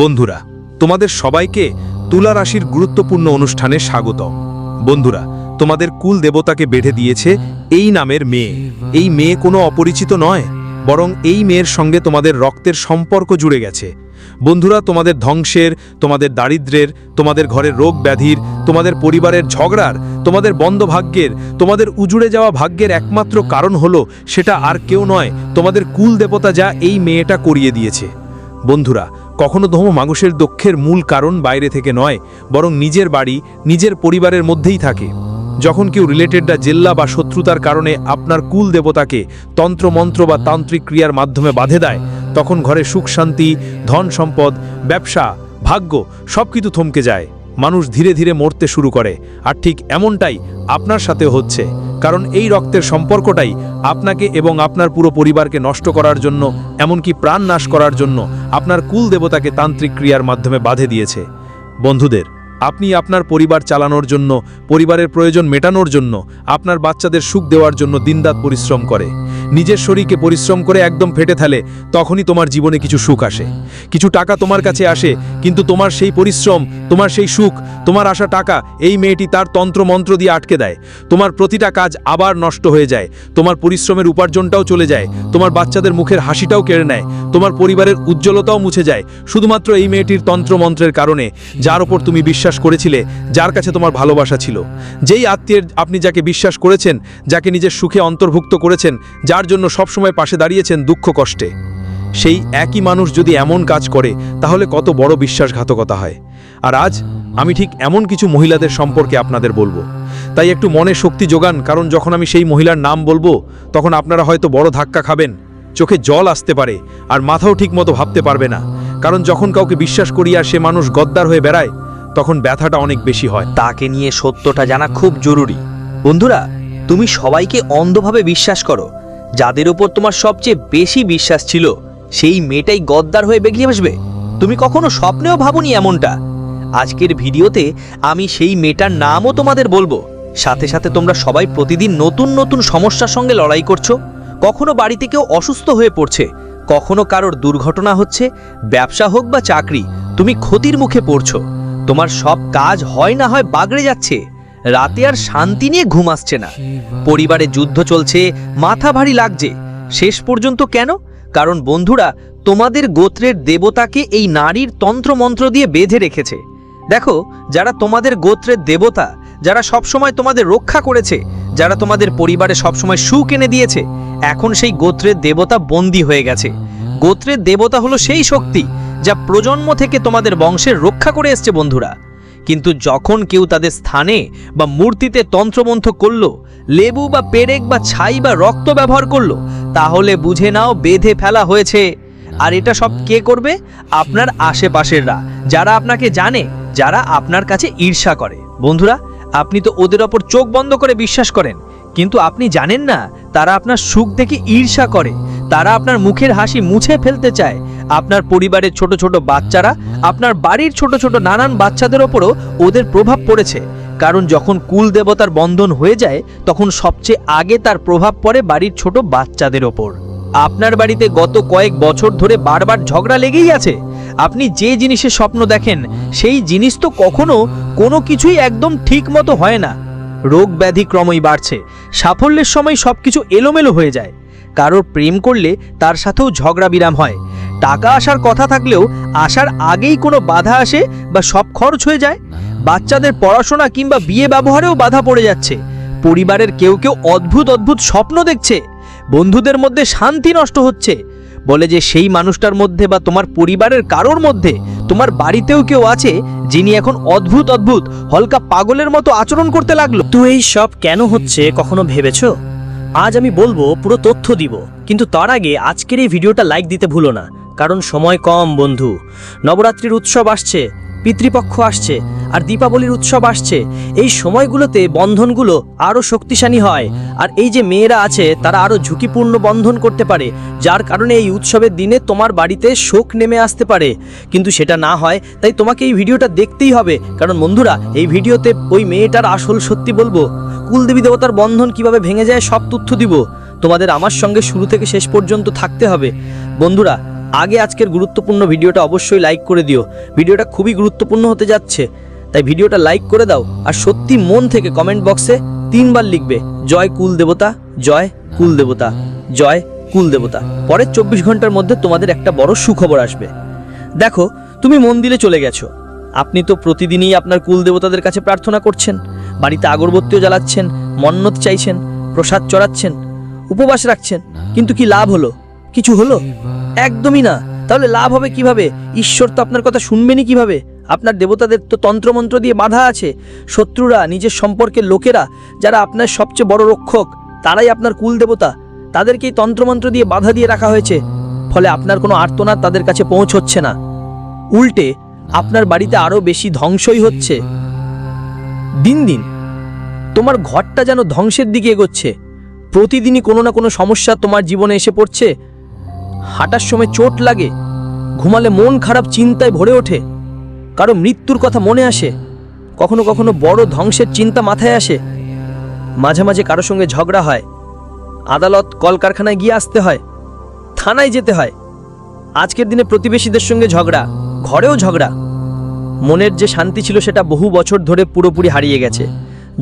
বন্ধুরা, তোমাদের সবাইকে তুলা রাশির গুরুত্বপূর্ণ অনুষ্ঠানে স্বাগত বন্ধুরা, তোমাদের কুল দেবতাকে বেঁধে দিয়েছে এই নামের মেয়ে। এই মেয়ে কোনো অপরিচিত নয়, বরং এই মেয়ের সঙ্গে তোমাদের রক্তের সম্পর্ক জুড়ে গেছে। বন্ধুরা, তোমাদের ধ্বংসের, তোমাদের দারিদ্রের, তোমাদের ঘরের রোগ ব্যাধির, তোমাদের পরিবারের ঝগড়ার, তোমাদের বন্ধ ভাগ্যের তোমাদের উজুড়ে যাওয়া ভাগ্যের একমাত্র কারণ হলো সেটা আর কেউ নয়, তোমাদের কুল দেবতা যা এই মেয়েটা করিয়ে দিয়েছে। বন্ধুরা কখনো ধর্ম মানুষের দক্ষের মূল কারণ বাইরে থেকে নয়, বরং নিজের বাড়ি, নিজের পরিবারের মধ্যেই থাকে। যখন কেউ রিলেটেডরা জেল্লা বা শত্রুতার কারণে আপনার কুল দেবতাকে তন্ত্রমন্ত্র বা তান্ত্রিক ক্রিয়ার মাধ্যমে বাঁধে দেয়, তখন ঘরে সুখ, শান্তি, ধন সম্পদ, ব্যবসা, ভাগ্য সব কিছু থমকে যায়। মানুষ ধীরে ধীরে মরতে শুরু করে। আর ঠিক এমনটাই আপনার সাথে হচ্ছে। কারণ এই রক্তের সম্পর্কটাই আপনাকে এবং আপনার পুরো পরিবারকে নষ্ট করার জন্য, এমনকি প্রাণ নাশ করার জন্য আপনার কুল দেবতাকে তান্ত্রিক ক্রিয়ার মাধ্যমে বাধে দিয়েছে। বন্ধুদের আপনি আপনার পরিবার চালানোর জন্য, পরিবারের প্রয়োজন মেটানোর জন্য, আপনার বাচ্চাদের সুখ দেওয়ার জন্য দিনরাত পরিশ্রম করে। নিজের শরীরকে পরিশ্রম করে একদম ফেটে থালে তখনই তোমার জীবনে কিছু সুখ আসে। কিছু টাকা তোমার কাছে আসে, কিন্তু তোমার সেই পরিশ্রম, তোমার সেই সুখ, তোমার আসা টাকা, এই মেয়েটি তার তন্ত্র মন্ত্র দিয়ে আটকে দেয়। তোমার প্রতিটা কাজ আবার নষ্ট হয়ে যায়, তোমার পরিশ্রমের উপার্জনটাও চলে যায়, তোমার বাচ্চাদের মুখের হাসিটাও কেড়ে নেয়, তোমার পরিবারের উজ্জ্বলতাও মুছে যায়। শুধুমাত্র এই মেয়েটির তন্ত্রমন্ত্রের কারণে, যার ওপর তুমি বিশ্বাস করেছিলে, যার কাছে তোমার ভালোবাসা ছিল। যেই আত্মীয়ের আপনি যাকে বিশ্বাস করেছেন, যাকে নিজের সুখে অন্তর্ভুক্ত করেছেন, যার জন্য সবসময় পাশে দাঁড়িয়েছেন দুঃখ কষ্টে। সেই একই মানুষ যদি এমন কাজ করে, তাহলে কত বড় বিশ্বাসঘাতকতা হয়। আর আজ আমি ঠিক এমন কিছু মহিলাদের সম্পর্কে আপনাদের বলব। তাই একটু মনে শক্তি যোগান, কারণ যখন আমি সেই মহিলার নাম বলব, তখন আপনারা হয়তো বড় ধাক্কা খাবেন। চোখে জল আসতে পারে, আর মাথাও ঠিকমতো ভাবতে পারবে না। কারণ যখন কাউকে বিশ্বাস করি আর সে মানুষ গদ্দার হয়ে বেড়ায় তখন ব্যথাটা অনেক বেশি হয়। তাকে নিয়ে সত্যটা জানা খুব জরুরি। বন্ধুরা, তুমি সবাইকে অন্ধভাবে বিশ্বাস করো। যাদের উপর তোমার সবচেয়ে বেশি বিশ্বাস ছিল, সেই মেয়েটাই গদ্দার হয়ে বেরিয়ে আসবে। তুমি কখনো স্বপ্নেও ভাবনি এমনটা? আজকের ভিডিওতে আমি সেই মেয়েটার নামও তোমাদের বলব। সাথে সাথে তোমরা সবাই প্রতিদিন নতুন নতুন সমস্যার সঙ্গে লড়াই করছ। কখনো বাড়িতে কেউ অসুস্থ হয়ে পড়ছে। কখনো কারোর দুর্ঘটনা হচ্ছে, ব্যবসা হোক বা চাকরি, তুমি ক্ষতির মুখে পড়ছো। তোমার সব কাজ হয় না হয় বাগড়ে যাচ্ছে। রাতে আর শান্তি নিয়ে ঘুম আসছে না। পরিবারে যুদ্ধ চলছে, মাথা ভারী লাগছে। শেষ পর্যন্ত কেন? কারণ বন্ধুরা, তোমাদের গোত্রের দেবতাকে এই নারীর তন্ত্রমন্ত্র দিয়ে বেঁধে রেখেছে। দেখো, যারা তোমাদের গোত্রের দেবতা, যারা সবসময় তোমাদের রক্ষা করেছে, যারা তোমাদের পরিবারে সবসময় সুখ এনে দিয়েছে, এখন সেই গোত্রের দেবতা বন্দী হয়ে গেছে। গোত্রের দেবতা হলো সেই শক্তি যা প্রজন্ম থেকে তোমাদের বংশের রক্ষা করে এসছে বন্ধুরা। কিন্তু যখন কেউ তাদের স্থানে বা মূর্তিতে তন্ত্রমন্ত্র করল, লেবু বা পেরেক বা ছাই বা রক্ত ব্যবহার করল, তাহলে বুঝে নাও বেঁধে ফেলা হয়েছে। আর এটা সব কে করবে? আপনার আশেপাশেররা। যারা আপনাকে জানে, যারা আপনার কাছে ঈর্ষা করে। বন্ধুরা, আপনি তো ওদের ওপর চোখ বন্ধ করে বিশ্বাস করেন। কিন্তু আপনি জানেন না, তারা আপনার সুখ দেখে ঈর্ষা করে। তারা আপনার মুখের হাসি মুছে ফেলতে চায়। আপনার পরিবারের ছোট ছোট বাচ্চারা, আপনার বাড়ির ছোট ছোট নানান বাচ্চাদের ওপরও ওদের প্রভাব পড়েছে। কারণ যখন কুল দেবতার বন্ধন হয়ে যায়, তখন সবচেয়ে আগে তার প্রভাব পড়ে বাড়ির ছোট বাচ্চাদের ওপর। আপনার বাড়িতে গত কয়েক বছর ধরে বারবার ঝগড়া লেগেই আছে। আপনি যে জিনিসের স্বপ্ন দেখেন, সেই জিনিস তো কখনো কোনো কিছুই একদম ঠিক মতো হয় না। রোগ ব্যাধি ক্রমই বাড়ছে। সাফল্যের সময় সব কিছু এলোমেলো হয়ে যায়। কারোর প্রেম করলে তার সাথেও ঝগড়া বিরাম হয়। টাকা আসার কথা থাকলেও আসার আগেই কোনো বাধা আসে বা সব খরচ হয়ে যায়। বাচ্চাদের পড়াশোনা কিংবা বিয়ে ব্যবহারেও বাধা পড়ে যাচ্ছে। পরিবারের কেউ কেউ অদ্ভুত অদ্ভুত স্বপ্ন দেখছে। বন্ধুদের মধ্যে শান্তি নষ্ট হচ্ছে। বলে যে সেই মানুষটার মধ্যে বা তোমার পরিবারের কারোর মধ্যে, তোমার বাড়িতেও কেউ আছে যিনি এখন অদ্ভুত অদ্ভুত, হলকা পাগলের মতো আচরণ করতে লাগল? তো এই সব কেন হচ্ছে কখনো ভেবেছ? আজ আমি বলব, পুরো তথ্য দিব, কিন্তু তার আগে আজকের এই ভিডিওটা লাইক দিতে ভুলো না, কারণ সময় কম, বন্ধু। নবরাত্রির উৎসব আসছে পিতৃপক্ষ আসছে আর দীপাবলির উৎসব আসছে। এই সময়গুলোতে বন্ধনগুলো আরও শক্তিশালী হয়। আর এই যে মেয়েরা আছে, তারা আরও ঝুঁকিপূর্ণ বন্ধন করতে পারে, যার কারণে এই উৎসবের দিনে তোমার বাড়িতে শোক নেমে আসতে পারে। কিন্তু সেটা না হয়, তাই তোমাকে এই ভিডিওটা দেখতেই হবে। কারণ বন্ধুরা, এই ভিডিওতে ওই মেয়েটার আসল সত্যি বলব। কুলদেবী দেবতার বন্ধন কীভাবে ভেঙে যায় সব তথ্য দিব। তোমাদের আমার সঙ্গে শুরু থেকে শেষ পর্যন্ত থাকতে হবে। বন্ধুরা আগে আজকের গুরুত্বপূর্ণ ভিডিওটা অবশ্যই লাইক করে দিও। ভিডিওটা খুবই গুরুত্বপূর্ণ হতে যাচ্ছে। তাই ভিডিওটা লাইক করে দাও আর সত্যি মন থেকে কমেন্ট বক্সে তিনবার লিখবে, জয় কুল দেবতা, জয় কুল দেবতা, জয় কুল দেবতা। পরের চব্বিশ ঘণ্টার মধ্যে তোমাদের একটা বড় সুখবর আসবে। দেখো, তুমি মন্দিরে চলে গেছো। আপনি তো প্রতিদিনই আপনার কুল দেবতাদের কাছে প্রার্থনা করছেন, বাড়িতে আগরবত্তিও জ্বালাচ্ছেন, মন্নত চাইছেন, প্রসাদ চড়াচ্ছেন, উপবাস রাখছেন, কিন্তু কি লাভ হলো? কিছু হলো? একদমই না। তাহলে লাভ হবে কীভাবে? ঈশ্বর তো আপনার কথা শুনবেনই কীভাবে? আপনার দেবতাদের তো তন্ত্রমন্ত্র দিয়ে বাধা আছে। শত্রুরা, নিজের সম্পর্কের লোকেরা, যারা আপনার সবচেয়ে বড় রক্ষক, তারাই আপনার কুল দেবতা। তাদেরকেই তন্ত্রমন্ত্র দিয়ে বাধা দিয়ে রাখা হয়েছে। ফলে আপনার কোনো আর্তনাদ তাদের কাছে পৌঁছচ্ছে না। উল্টে, আপনার বাড়িতে আরও বেশি ধ্বংসই হচ্ছে। দিন দিন, তোমার ঘরটা যেন ধ্বংসের দিকে এগোচ্ছে। প্রতিদিনই কোনো না কোনো সমস্যা তোমার জীবনে এসে পড়ছে। হাঁটার সময় চোট লাগে, ঘুমালে মন খারাপ চিন্তায় ভরে ওঠে, কারও মৃত্যুর কথা মনে আসে, কখনো কখনো বড় ধ্বংসের চিন্তা মাথায় আসে, মাঝে মাঝে কারও সঙ্গে ঝগড়া হয়, আদালত কলকারখানায় গিয়ে আসতে হয়, থানায় যেতে হয়, আজকের দিনে প্রতিবেশীদের সঙ্গে ঝগড়া, ঘরেও ঝগড়া, মনের যে শান্তি ছিল সেটা বহু বছর ধরে পুরোপুরি হারিয়ে গেছে,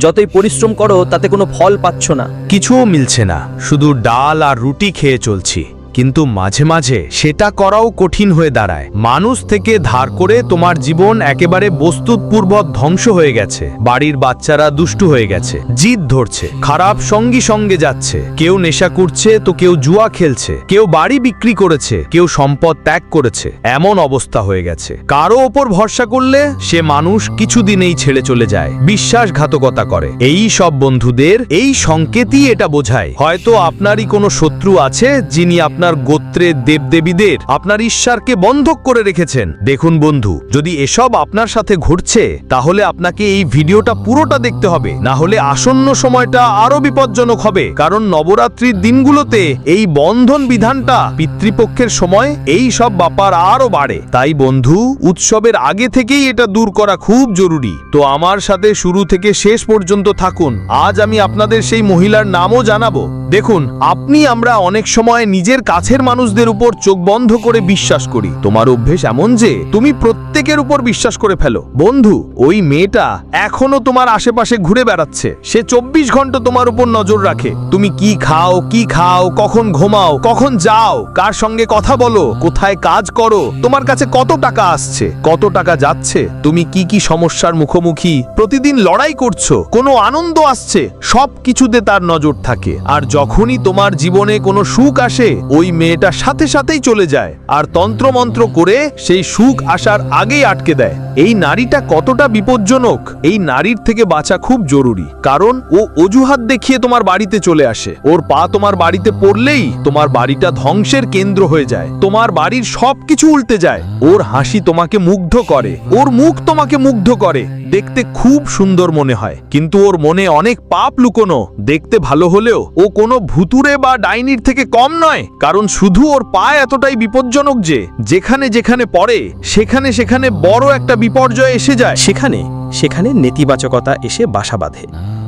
যতই পরিশ্রম করো তাতে কোনো ফল পাচ্ছ না। কিছুও মিলছে না, শুধু ডাল আর রুটি খেয়ে চলছি। কিন্তু মাঝে মাঝে সেটা করাও কঠিন হয়ে দাঁড়ায়। মানুষ থেকে ধার করে তোমার জীবন একেবারে বস্তুতপূর্বক ধ্বংস হয়ে গেছে। বাড়ির বাচ্চারা দুষ্টু হয়ে গেছে। জিদ ধরছে। খারাপ সঙ্গী সঙ্গে যাচ্ছে। কেউ নেশা করছে তো কেউ জুয়া খেলছে। কেউ বাড়ি বিক্রি করেছে। কেউ সম্পদ ত্যাগ করেছে। এমন অবস্থা হয়ে গেছে। কারও ওপর ভরসা করলে সে মানুষ কিছুদিনেই ছেড়ে চলে যায়। বিশ্বাসঘাতকতা করে। এই সব বন্ধুদের এই সংকেতই এটা বোঝায়। হয়তো আপনারই কোনো শত্রু আছে যিনি আপনার গোত্রের দেবদেবীদের আপনার ঈশ্বরকে বন্ধক করে রেখেছেন। দেখুন বন্ধু, যদি এসব আপনার সাথে ঘটছে, তাহলে আপনাকে এই ভিডিওটা পুরোটা দেখতে হবে। না হলে আসন্ন সময়টা আরও বিপজ্জনক হবে, কারণ নবরাত্রির দিনগুলোতে এই বন্ধন বিধানটা পিতৃপক্ষের সময় এই সব ব্যাপার আরও বাড়ে। তাই বন্ধু, উৎসবের আগে থেকেই এটা দূর করা খুব জরুরি। তো আমার সাথে শুরু থেকে শেষ পর্যন্ত থাকুন। আজ আমি আপনাদের সেই মহিলার নামও জানাব। দেখুন, আপনি আমরা অনেক সময় নিজের কাছের মানুষদের উপর চোখ বন্ধ করে বিশ্বাস করি। তোমার অভ্যেস এমন যে, তুমি প্রত্যেকের উপর বিশ্বাস করে ফেলো। বন্ধু, ওই মেয়েটা এখনও তোমার আশেপাশে ঘুরে বেড়াচ্ছে। সে চব্বিশ ঘণ্টা তোমার উপর নজর রাখে। তুমি কি খাও কি খাও, কখন ঘুমাও, কখন যাও, কার সঙ্গে কথা বলো, কোথায় কাজ করো, তোমার কাছে কত টাকা আসছে, কত টাকা যাচ্ছে, তুমি কি কি সমস্যার মুখোমুখি, প্রতিদিন লড়াই করছ, কোনো আনন্দ আসছে সব কিছুতে তার নজর থাকে। আর যখনই তোমার জীবনে কোনো সুখ আসে ওই মেয়েটা সাথে সাথেই চলে যায় আর তন্ত্রমন্ত্র করে সেই সুখ আসার আগেই আটকে দেয়। এই নারীটা কতটা বিপজ্জনক, এই নারীর থেকে বাঁচা খুব জরুরি। কারণ ও অজুহাত দেখিয়ে তোমার বাড়িতে চলে আসে। ওর পা তোমার বাড়িতে পড়লেই তোমার বাড়িটা ধ্বংসের কেন্দ্র হয়ে যায়। তোমার বাড়ির সবকিছু উল্টে যায়। ওর হাসি তোমাকে মুগ্ধ করে। ওর মুখ তোমাকে মুগ্ধ করে। দেখতে খুব সুন্দর মনে হয়। কিন্তু ওর মনে অনেক পাপ লুকোনো। দেখতে ভালো হলেও ও কোনো ভুতুরে বা ডাইনির থেকে কম নয়। কারণ শুধু ওর পা এতটাই বিপজ্জনক যে, যেখানে যেখানে পড়ে, সেখানে সেখানে বড় একটা বিপর্যয় এসে যায়। সেখানে সেখানে নেতিবাচকতা এসে বাসা বাঁধে।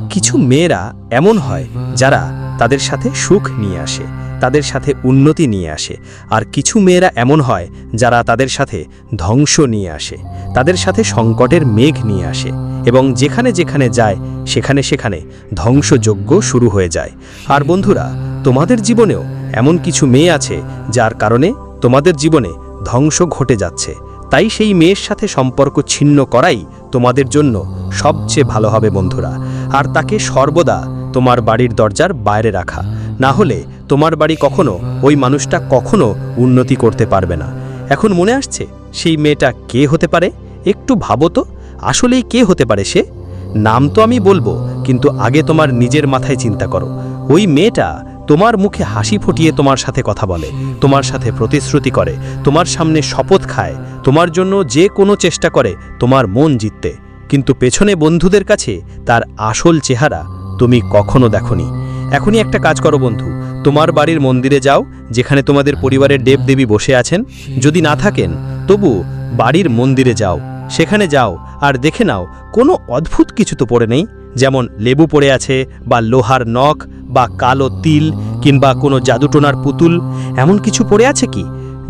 কিছু মেয়েরা এমন হয় যারা তাদের সাথে সুখ নিয়ে আসে। তাদের সাথে উন্নতি নিয়ে আসে। আর কিছু মেয়েরা এমন হয়, যারা তাদের সাথে ধ্বংস নিয়ে আসে। তাদের সাথে সংকটের মেঘ নিয়ে আসে এবং যেখানে যেখানে যায়, সেখানে সেখানে ধ্বংসযজ্ঞ শুরু হয়ে যায়। আর বন্ধুরা, তোমাদের জীবনেও এমন কিছু মেয়ে আছে, যার কারণে তোমাদের জীবনে ধ্বংস ঘটে যাচ্ছে। তাই সেই মেয়ের সাথে সম্পর্ক ছিন্ন করাই তোমাদের জন্য সবচেয়ে ভালো হবে বন্ধুরা। আর তাকে সর্বদা তোমার বাড়ির দরজার বাইরে রাখা। না হলে তোমার বাড়ি কখনো ওই মানুষটা কখনো উন্নতি করতে পারবে না। এখন মনে আসছে, সেই মেয়েটা কে হতে পারে? একটু ভাবো তো, আসলেই কে হতে পারে সে? নাম তো আমি বলব, কিন্তু আগে তোমার নিজের মাথায় চিন্তা করো। ওই মেয়েটা তোমার মুখে হাসি ফুটিয়ে তোমার সাথে কথা বলে, তোমার সাথে প্রতিশ্রুতি করে, তোমার সামনে শপথ খায়, তোমার জন্য যে কোনো চেষ্টা করে, তোমার মন জিততে। কিন্তু পেছনে বন্ধুদের কাছে তার আসল চেহারা তুমি কখনো দেখনি। এখনই একটা কাজ করো বন্ধু তোমার বাড়ির মন্দিরে যাও, যেখানে তোমাদের পরিবারের দেবদেবী বসে আছেন। যদি না থাকেন, তবু বাড়ির মন্দিরে যাও, সেখানে যাও আর দেখে নাও, কোনো অদ্ভুত কিছু তো পড়ে নেই। যেমন লেবু পড়ে আছে, বা লোহার নখ, বা কালো তিল, কিংবা কোনো জাদুটোনার পুতুল, এমন কিছু পড়ে আছে কি?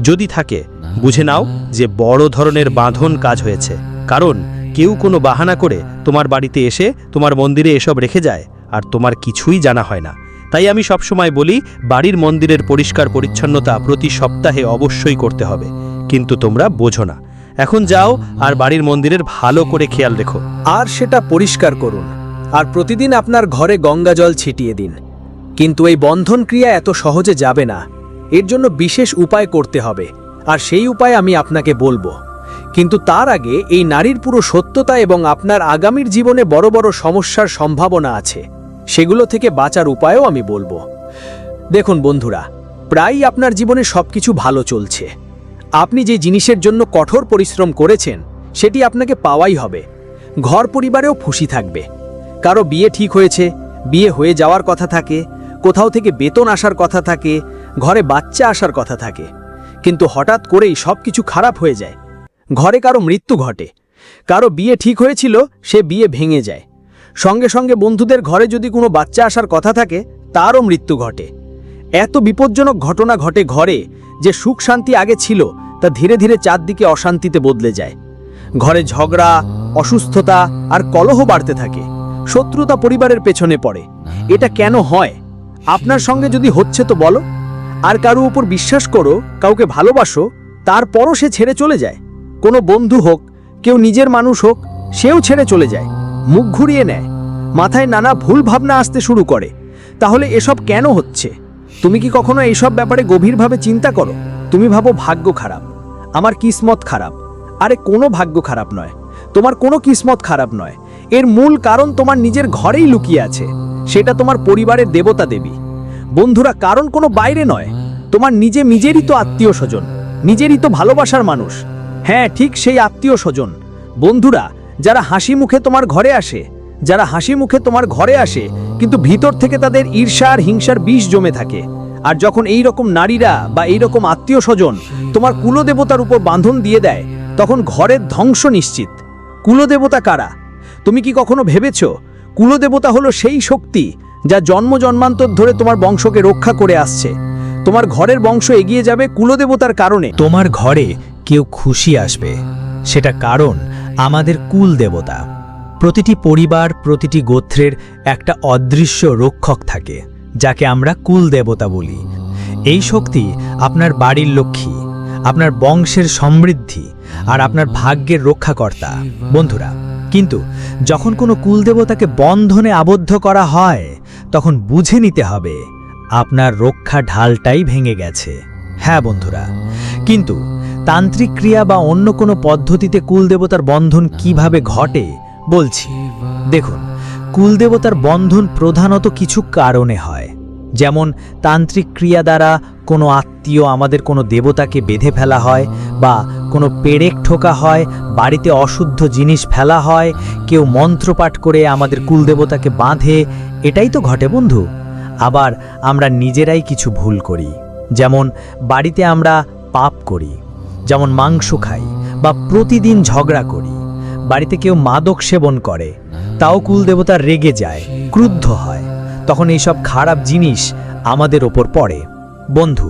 যদি থাকে, বুঝে নাও যে বড় ধরনের বাঁধন কাজ হয়েছে। কারণ কেউ কোনো বাহানা করে তোমার বাড়িতে এসে তোমার মন্দিরে এসব রেখে যায়, আর তোমার কিছুই জানা হয় না। তাই আমি সবসময় বলি, বাড়ির মন্দিরের পরিষ্কার পরিচ্ছন্নতা প্রতি সপ্তাহে অবশ্যই করতে হবে। কিন্তু তোমরা বোঝো না। এখন যাও আর বাড়ির মন্দিরের ভালো করে খেয়াল রেখো। আর সেটা পরিষ্কার করুন। আর প্রতিদিন আপনার ঘরে গঙ্গা জল ছিটিয়ে দিন। কিন্তু এই বন্ধন ক্রিয়া এত সহজে যাবে না। এর জন্য বিশেষ উপায় করতে হবে। আর সেই উপায় আমি আপনাকে বলব। কিন্তু তার আগে এই নারীর পুরো সত্যতা এবং আপনার আগামীর জীবনে বড় বড় সমস্যার সম্ভাবনা আছে। সেগুলো থেকে বাঁচার উপায়ও আমি বলব। দেখুন বন্ধুরা, প্রায়ই আপনার জীবনে সবকিছু ভালো চলছে। আপনি যে জিনিসের জন্য কঠোর পরিশ্রম করেছেন, সেটি আপনাকে পাওয়াই হবে। ঘর পরিবারেও খুশি থাকবে। কারও বিয়ে ঠিক হয়েছে, বিয়ে হয়ে যাওয়ার কথা থাকে, কোথাও থেকে বেতন আসার কথা থাকে, ঘরে বাচ্চা আসার কথা থাকে। কিন্তু হঠাৎ করেই সব কিছু খারাপ হয়ে যায়। ঘরে কারও মৃত্যু ঘটে। কারও বিয়ে ঠিক হয়েছিল, সে বিয়ে ভেঙে যায়। সঙ্গে সঙ্গে বন্ধুদের ঘরে যদি কোনো বাচ্চা আসার কথা থাকে, তারও মৃত্যু ঘটে। এত বিপজ্জনক ঘটনা ঘটে ঘরে যে সুখ শান্তি আগে ছিল, তা ধীরে ধীরে চারদিকে অশান্তিতে বদলে যায়। ঘরে ঝগড়া, অসুস্থতা আর কলহ বাড়তে থাকে। শত্রুতা পরিবারের পেছনে পড়ে। এটা কেন হয়? আপনার সঙ্গে যদি হচ্ছে তো বলো। আর কারও উপর বিশ্বাস করো, কাউকে ভালোবাসো, তারপরও সে ছেড়ে চলে যায়। কোনো বন্ধু হোক, কেউ নিজের মানুষ হোক, সেও ছেড়ে চলে যায়। মুখ ঘুরিয়ে নেয়। মাথায় নানা ভুল ভাবনা আসতে শুরু করে। তাহলে এসব কেন হচ্ছে? তুমি কি কখনো এইসব ব্যাপারে গভীরভাবে চিন্তা করো? তুমি ভাবো ভাগ্য খারাপ। আমার কিসমত খারাপ। আরে কোনো ভাগ্য খারাপ নয়। তোমার কোনো কিসমত খারাপ নয়। এর মূল কারণ তোমার নিজের ঘরেই লুকিয়ে আছে। সেটা তোমার পরিবারের দেবতা দেবী। বন্ধুরা, কারণ কোনো বাইরে নয়। তোমার নিজে নিজেরই তো আত্মীয় স্বজন। নিজেরই তো ভালোবাসার মানুষ। হ্যাঁ ঠিক সেই আত্মীয় স্বজন। বন্ধুরা যারা হাসি মুখে তোমার ঘরে আসে, যারা হাসি মুখে তোমার ঘরে আসে, কিন্তু ভিতর থেকে তাদের ঈর্ষা আর হিংসার বিষ জমে থাকে। আর যখন এই রকম নারীরা বা এই রকম আত্মীয় স্বজন তোমার কুলদেবতার উপর বাঁধন দিয়ে দেয়, তখন ঘরের ধ্বংস নিশ্চিত। কুলদেবতা কারা? তুমি কি কখনো ভেবেছ, কুলদেবতা হলো সেই শক্তি যা জন্ম জন্মান্তর ধরে তোমার বংশকে রক্ষা করে আসছে? তোমার ঘরের বংশ এগিয়ে যাবে কুলদেবতার কারণে। তোমার ঘরে কেউ খুশি আসবে, সেটা কারণ আমাদের কুল দেবতা। প্রতিটি পরিবার, প্রতিটি গোত্রের একটা অদৃশ্য রক্ষক থাকে, যাকে আমরা কুল দেবতা বলি। এই শক্তি আপনার বাড়ির লক্ষ্মী, আপনার বংশের সমৃদ্ধি আর আপনার ভাগ্যের রক্ষাকর্তা। বন্ধুরা, কিন্তু যখন কোনো কুলদেবতাকে বন্ধনে আবদ্ধ করা হয়, তখন বুঝে নিতে হবে, আপনার রক্ষা ঢালটাই ভেঙে গেছে। হ্যাঁ বন্ধুরা, কিন্তু তান্ত্রিক ক্রিয়া বা অন্য কোনো পদ্ধতিতে কুলদেবতার বন্ধন কীভাবে ঘটে বলছি। দেখুন কুলদেবতার বন্ধন প্রধানত কিছু কারণে হয়। যেমন, তান্ত্রিক ক্রিয়া দ্বারা কোনো আত্মীয় আমাদের কোনো দেবতাকে বেঁধে ফেলা হয় বা কোনো পেরেক ঠোকা হয়, বাড়িতে অশুদ্ধ জিনিস ফেলা হয়, কেউ মন্ত্রপাঠ করে আমাদের কুলদেবতাকে বাঁধে, এটাই তো ঘটে বন্ধু। আবার আমরা নিজেরাই কিছু ভুল করি। যেমন বাড়িতে আমরা পাপ করি, যেমন মাংস খাই বা প্রতিদিন ঝগড়া করি। বাড়িতে কেউ মাদক সেবন করে, তাও কুলদেবতা রেগে যায়, ক্রুদ্ধ হয়। তখন এইসব খারাপ জিনিস আমাদের ওপর পড়ে। বন্ধু,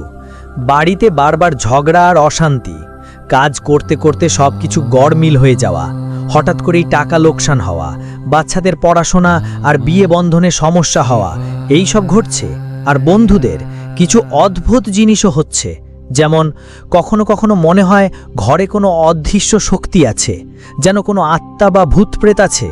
বাড়িতে বারবার ঝগড়া আর অশান্তি, কাজ করতে করতে সব কিছু গড়মিল হয়ে যাওয়া, হঠাৎ করেই টাকা লোকসান হওয়া, বাচ্চাদের পড়াশোনা আর বিয়ে বন্ধনে সমস্যা হওয়া এই সব ঘটছে। আর বন্ধুদের কিছু অদ্ভুত জিনিসও হচ্ছে। যেমন, কখনো কখনো মনে হয় ঘরে কোনো অদৃশ্য শক্তি আছে, যেন কোনো আত্মা বা ভূতপ্রেত আছে।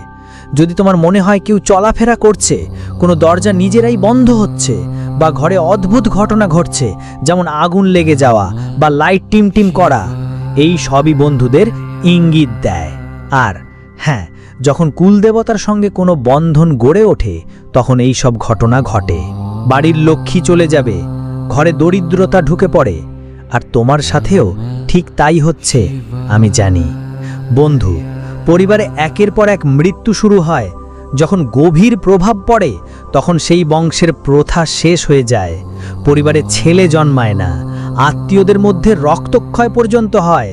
যদি তোমার মনে হয় কেউ চলাফেরা করছে, কোনো দরজা নিজেরাই বন্ধ হচ্ছে, বা ঘরে অদ্ভুত ঘটনা ঘটছে, যেমন আগুন লেগে যাওয়া বা লাইট টিম টিম করা, এই সবই বন্ধুদের ইঙ্গিত দেয়। আর হ্যাঁ যখন কুলদেবতার সঙ্গে কোনো বন্ধন গড়ে ওঠে, তখন এই সব ঘটনা ঘটে। বাড়ির লক্ষ্মী চলে যাবে ঘরে দরিদ্রতা ঢুকে পড়ে, আর তোমার সাথেও ঠিক তাই হচ্ছে, আমি জানি। বন্ধু, পরিবারে একের পর এক মৃত্যু শুরু হয়। যখন গভীর প্রভাব পড়ে, তখন সেই বংশের প্রথা শেষ হয়ে যায়। পরিবারে ছেলে জন্মায় না, আত্মীয়দের মধ্যে রক্তক্ষয় পর্যন্ত হয়,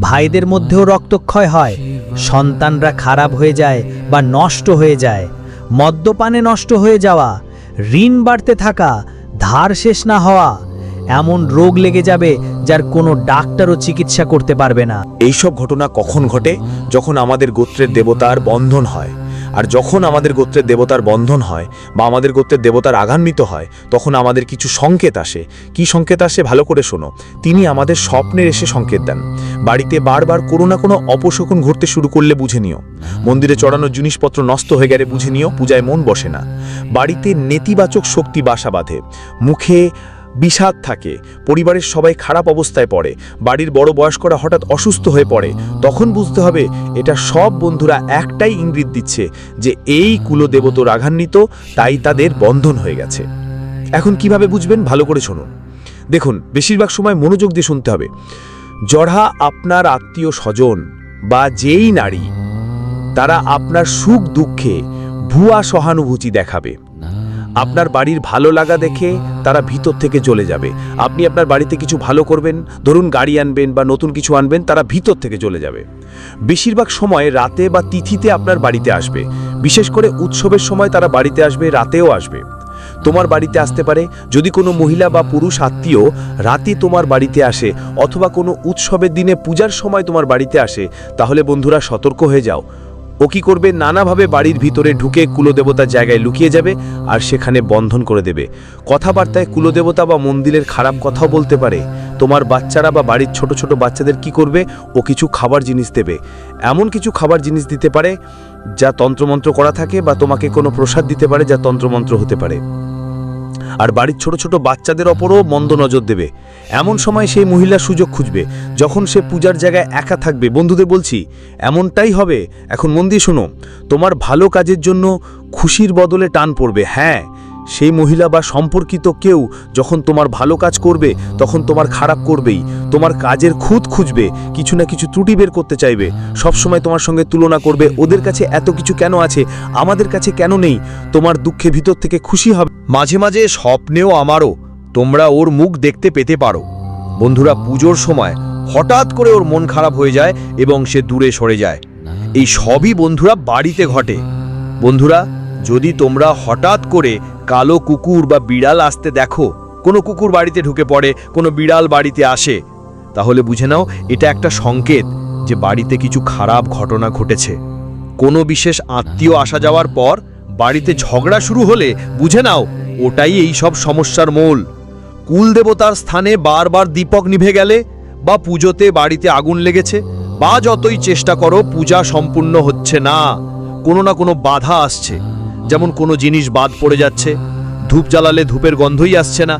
ভাইদের মধ্যেও রক্তক্ষয় হয়, সন্তানরা খারাপ হয়ে যায় বা নষ্ট হয়ে যায়, মদ্যপানে নষ্ট হয়ে যাওয়া, ঋণ বাড়তে থাকা ধার শেষ না হওয়া, এমন রোগ লেগে যাবে যার কোনো ডাক্তারও চিকিৎসা করতে পারবে না। এইসব ঘটনা কখন ঘটে? যখন আমাদের গোত্রের দেবতার বন্ধন হয়। আর যখন আমাদের গোত্রের দেবতার বন্ধন হয় বা আমাদের গোত্রের দেবতার আঘান্বিত হয়, তখন আমাদের কিছু সংকেত আসে। কি সংকেত আসে ভালো করে শোনো। তিনি আমাদের স্বপ্নের এসে সংকেত দেন। বাড়িতে বারবার কোনো না কোনো অপশকুন ঘটতে শুরু করলে বুঝে নিও। মন্দিরে চড়ানো জিনিসপত্র নষ্ট হয়ে গেলে বুঝে নিও, পূজায় মন বসে না। বাড়িতে নেতিবাচক শক্তি বাসা বাঁধে। মুখে বিষাদ থাকে। পরিবারের সবাই খারাপ অবস্থায় পড়ে। বাড়ির বড় বয়স্করা হঠাৎ অসুস্থ হয়ে পড়ে। তখন বুঝতে হবে, এটা সব বন্ধুরা একটাই ইঙ্গিত দিচ্ছে যে এই কুলদেবত রাঘান্বিত তাই তাদের বন্ধন হয়ে গেছে। এখন কীভাবে বুঝবেন? ভালো করে শুনুন। দেখুন, বেশিরভাগ সময় মনোযোগ দিয়ে শুনতে হবে। জড়া আপনার আত্মীয় স্বজন বা যেই নারী, তারা আপনার সুখ দুঃখে ভুয়া সহানুভূতি দেখাবে। আপনার বাড়ির ভালো লাগা দেখে তারা ভিতর থেকে চলে যাবে। আপনি আপনার বাড়িতে কিছু ভালো করবেন, ধরুন গাড়ি আনবেন বা নতুন কিছু আনবেন, তারা ভিতর থেকে চলে যাবে। বেশিরভাগ সময় রাতে বা তিথিতে আপনার বাড়িতে আসবে। বিশেষ করে উৎসবের সময় তারা বাড়িতে আসবে, রাতেও আসবে। তোমার বাড়িতে আসতে পারে, যদি কোনো মহিলা বা পুরুষ আত্মীয় রাতে তোমার বাড়িতে আসে অথবা কোনো উৎসবের দিনে পূজার সময় তোমার বাড়িতে আসে, তাহলে বন্ধুরা সতর্ক হয়ে যাও। ও কি করবে? নানাভাবে বাড়ির ভিতরে ঢুকে কুলদেবতার জায়গায় লুকিয়ে যাবে আর সেখানে বন্ধন করে দেবে। কথাবার্তায় কুলদেবতা বা মন্দিরের খারাপ কথাও বলতে পারে। তোমার বাচ্চারা বা বাড়ির ছোট ছোট বাচ্চাদের কি করবে? ও কিছু খাবার জিনিস দেবে। এমন কিছু খাবার জিনিস দিতে পারে যা তন্ত্রমন্ত্র করা থাকে বা তোমাকে কোনো প্রসাদ দিতে পারে যা তন্ত্রমন্ত্র হতে পারে। আর বাড়ির ছোট ছোট বাচ্চাদের ওপরও মন্দ নজর দেবে। এমন সময় সেই মহিলা সুযোগ খুঁজবে, যখন সে পূজার জায়গায় একা থাকবে। বন্ধুদের বলছি, এমনটাই হবে। এখন মন দিয়ে শোনো, তোমার ভালো কাজের জন্য খুশির বদলে টান পড়বে। হ্যাঁ সেই মহিলা বা সম্পর্কিত কেউ যখন তোমার ভালো কাজ করবে, তখন তোমার খারাপ করবেই। তোমার কাজের খুঁত খুঁজবে, কিছু না কিছু ত্রুটি বের করতে চাইবে। সবসময় তোমার সঙ্গে তুলনা করবে, ওদের কাছে এত কিছু কেন আছে, আমাদের কাছে কেন নেই? তোমার দুঃখে ভিতর থেকে খুশি হবে। মাঝে মাঝে স্বপ্নেও আমারও তোমরা ওর মুখ দেখতে পেতে পারো। বন্ধুরা, পুজোর সময় হঠাৎ করে ওর মন খারাপ হয়ে যায় এবং সে দূরে সরে যায়। এই সবই বন্ধুরা বাড়িতে ঘটে। বন্ধুরা যদি তোমরা হঠাৎ করে কালো কুকুর বা বিড়াল আসতে দেখো, কোনো কুকুর বাড়িতে ঢুকে পড়ে, কোনো বিড়াল বাড়িতে আসে, তাহলে বুঝে নাও এটা একটা সংকেত যে বাড়িতে কিছু খারাপ ঘটনা ঘটেছে। কোনো বিশেষ আত্মীয় আসা যাওয়ার পর বাড়িতে ঝগড়া শুরু হলে বুঝে নাও ওটাই এই সব সমস্যার মূল। কুলদেবতার স্থানে বারবার দীপক নিভে গেলে বা পুজোতে বাড়িতে আগুন লেগেছে বা যতই চেষ্টা করো, পূজা সম্পূর্ণ হচ্ছে না, কোনো না কোনো বাধা আসছে। যেমন কোনো জিনিস বাদ পড়ে যাচ্ছে, ধূপ জ্বালালে ধূপের গন্ধই আসছে না।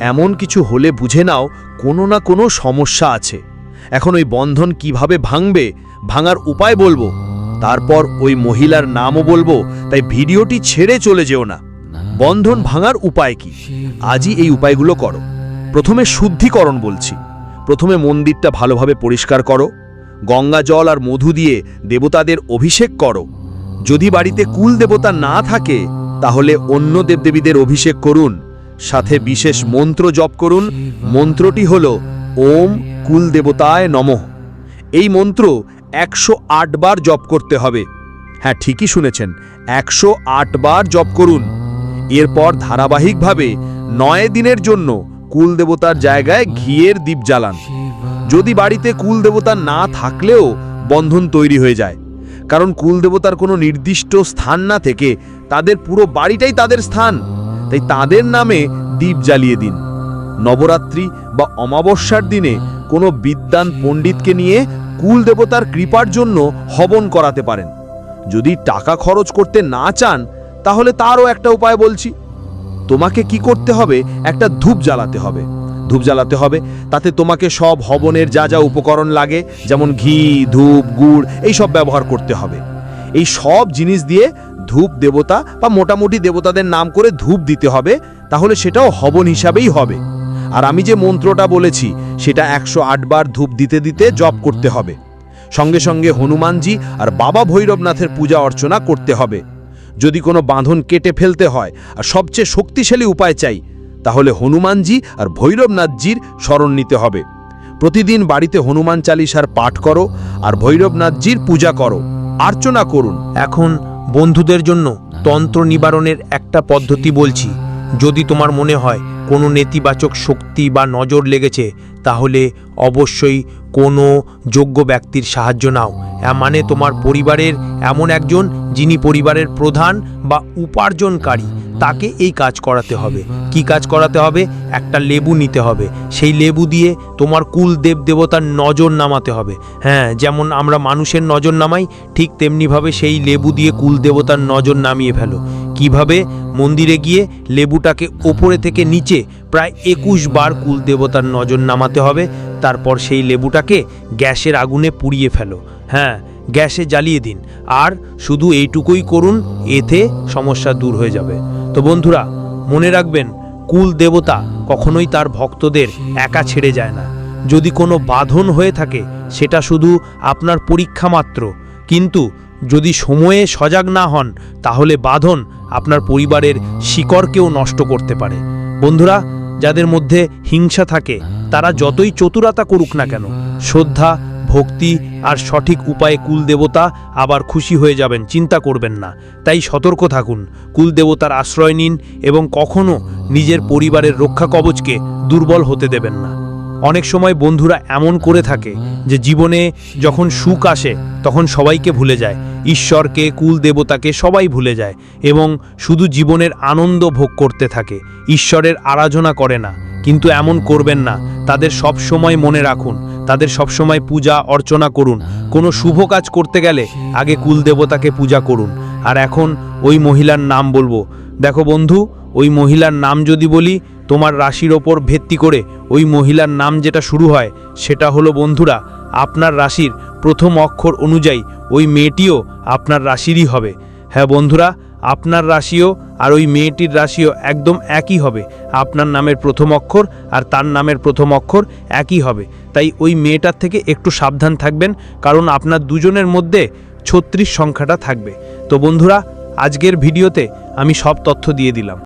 এমন কিছু হলে বুঝে নাও, কোনো না কোনো সমস্যা আছে। এখন ওই বন্ধন কীভাবে ভাঙবে, ভাঙার উপায় বলব। তারপর ওই মহিলার নামও বলব, তাই ভিডিওটি ছেড়ে চলে যেও না। বন্ধন ভাঙার উপায় কি? আজই এই উপায়গুলো করো। প্রথমে শুদ্ধিকরণ বলছি। প্রথমে মন্দিরটা ভালোভাবে পরিষ্কার করো। গঙ্গা জল আর মধু দিয়ে দেবতাদের অভিষেক করো। যদি বাড়িতে কুল দেবতা না থাকে, তাহলে অন্য দেবদেবীদের অভিষেক করুন, সাথে বিশেষ মন্ত্র জপ করুন। মন্ত্রটি হল, ওম কুল দেবতায় নমঃ। এই মন্ত্র একশো বার জপ করতে হবে। হ্যাঁ ঠিকই শুনেছেন, একশো বার জপ করুন। এরপর ধারাবাহিকভাবে নয় দিনের জন্য কুল দেবতার জায়গায় ঘিয়ের দ্বীপ জ্বালান। যদি বাড়িতে কুল দেবতা না থাকলেও বন্ধন তৈরি হয়ে যায়। কারণ কুলদেবতার কোনো নির্দিষ্ট স্থান না থেকে তাদের পুরো বাড়িটাই তাদের স্থান। তাই তাদের নামে দ্বীপ জ্বালিয়ে দিন। নবরাত্রি বা অমাবস্যার দিনে কোনো বিদ্বান পণ্ডিতকে নিয়ে কুল দেবতার কৃপার জন্য হবন করাতে পারেন। যদি টাকা খরচ করতে না চান, তাহলে তারও একটা উপায় বলছি। তোমাকে কি করতে হবে? একটা ধূপ জ্বালাতে হবে। ধূপ জ্বালাতে হবে, তাতে তোমাকে সব হবনের যা যা উপকরণ লাগে, যেমন ঘি, ধূপ, গুড়, এই সব ব্যবহার করতে হবে। এই সব জিনিস দিয়ে ধূপ দেবতা বা মোটামুটি দেবতাদের নাম করে ধূপ দিতে হবে, তাহলে সেটাও হবন হিসাবেই হবে। আর আমি যে মন্ত্রটা বলেছি, সেটা একশো বার ধূপ দিতে দিতে জপ করতে হবে। সঙ্গে সঙ্গে হনুমানজি আর বাবা ভৈরবনাথের পূজা অর্চনা করতে হবে। যদি কোনো বাঁধন কেটে ফেলতে হয়, আর সবচেয়ে শক্তিশালী উপায় চাই তাহলে হনুমানজি আর ভৈরবনাথজির স্মরণ নিতে হবে। প্রতিদিন বাড়িতে হনুমান চালিসার পাঠ করো আর ভৈরবনাথজির পূজা করো। আর্চনা করুন। এখন বন্ধুদের জন্য তন্ত্র নিবারণের একটা পদ্ধতি বলছি। যদি তোমার মনে হয় কোনো নেতিবাচক শক্তি বা নজর লেগেছে, তাহলে অবশ্যই কোনো যোগ্য ব্যক্তির সাহায্য নাও। মানে তোমার পরিবারের এমন একজন যিনি পরিবারের প্রধান বা উপার্জনকারী, তাকে এই কাজ করাতে হবে। কি কাজ করাতে হবে? একটা লেবু নিতে হবে। সেই লেবু দিয়ে তোমার কুল দেব দেবতার নজর নামাতে হবে। হ্যাঁ যেমন আমরা মানুষের নজর নামাই, ঠিক তেমনিভাবে সেই লেবু দিয়ে কুল দেবতার নজর নামিয়ে ফেলো। কীভাবে? মন্দিরে গিয়ে লেবুটাকে ওপরে থেকে নিচে প্রায় একুশ বার কুল দেবতার নজর নামাতে হবে। তারপর সেই লেবুটাকে গ্যাসের আগুনে পুড়িয়ে ফেলো। হ্যাঁ গ্যাসে জ্বালিয়ে দিন। আর শুধু এইটুকুই করুন, এতে সমস্যা দূর হয়ে যাবে। তো বন্ধুরা, মনে রাখবেন, কুল দেবতা কখনোই তার ভক্তদের একা ছেড়ে যায় না। যদি কোনো বাঁধন হয়ে থাকে, সেটা শুধু আপনার পরীক্ষা মাত্র। কিন্তু যদি সময়ে সজাগ না হন, তাহলে বাঁধন আপনার পরিবারের শিকড়কেও নষ্ট করতে পারে। বন্ধুরা যাদের মধ্যে হিংসা থাকে, তারা যতই চতুরতা করুক না কেন, শ্রদ্ধা, ভক্তি আর সঠিক উপায়ে কুলদেবতা আবার খুশি হয়ে যাবেন, চিন্তা করবেন না। তাই সতর্ক থাকুন, কুলদেবতার আশ্রয় নিন এবং কখনো নিজের পরিবারের রক্ষা কবচকে দুর্বল হতে দেবেন না। অনেক সময় বন্ধুরা এমন করে থাকে যে জীবনে যখন সুখ আসে, তখন সবাইকে ভুলে যায়। ঈশ্বরকে, কুল দেবতাকে সবাই ভুলে যায় এবং শুধু জীবনের আনন্দ ভোগ করতে থাকে। ঈশ্বরের আরাধনা করে না, কিন্তু এমন করবেন না। তাদের সব সময় মনে রাখুন, তাদের সবসময় পূজা, অর্চনা করুন। কোনো শুভ কাজ করতে গেলে আগে কুল দেবতাকে পূজা করুন। আর এখন ওই মহিলার নাম বলব। দেখো বন্ধু, ওই মহিলার নাম যদি বলি তোমার রাশির ওপর ভিত্তি করে ওই মহিলার নাম যেটা শুরু হয়, সেটা হলো বন্ধুরা, আপনার রাশির প্রথম অক্ষর অনুযায়ী ওই মেয়েটিও আপনার রাশিরই হবে। হ্যাঁ বন্ধুরা, আপনার রাশিও আর ওই মেয়েটির রাশিও একদম একই হবে। আপনার নামের প্রথম অক্ষর আর তার নামের প্রথম অক্ষর একই হবে। তাই ওই মেয়েটার থেকে একটু সাবধান থাকবেন, কারণ আপনার দুজনের মধ্যে ছত্রিশ সংখ্যাটা থাকবে। তো বন্ধুরা, আজকের ভিডিওতে আমি সব তথ্য দিয়ে দিলাম।